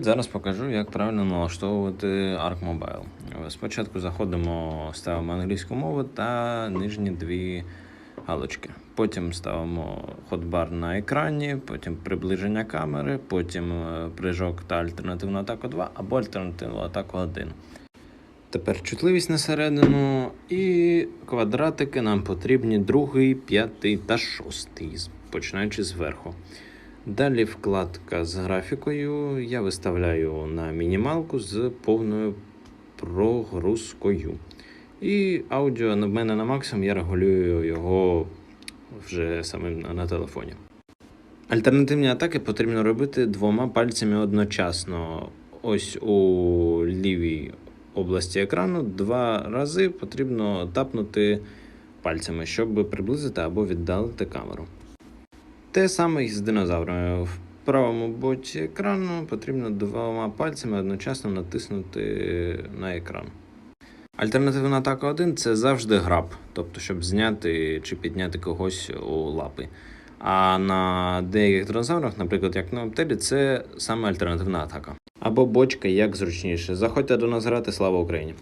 Зараз покажу, як правильно налаштовувати Arc Mobile. Спочатку заходимо, ставимо англійську мову та нижні дві галочки. Потім ставимо хотбар на екрані, потім приближення камери, потім е, прыжок та альтернативну атаку 2 або альтернативну атаку 1. Тепер чутливість на середину і квадратики нам потрібні другий, п'ятий та шостий, починаючи зверху. Далі вкладка з графікою я виставляю на мінімалку з повною прогрузкою. І аудіо на мене на максимум я регулюю його вже самим на- телефоні. Альтернативні атаки потрібно робити двома пальцями одночасно. Ось у лівій області екрану два рази потрібно тапнути пальцями, щоб приблизити або віддалити камеру. Те саме і з динозаврами. В правому боці екрану потрібно двома пальцями одночасно натиснути на екран. Альтернативна атака 1 це завжди граб, тобто щоб зняти чи підняти когось у лапи. А на деяких динозаврах, наприклад, як на Оптелі, це саме альтернативна атака. Або бочка, як зручніше. Заходьте до нас грати, слава Україні!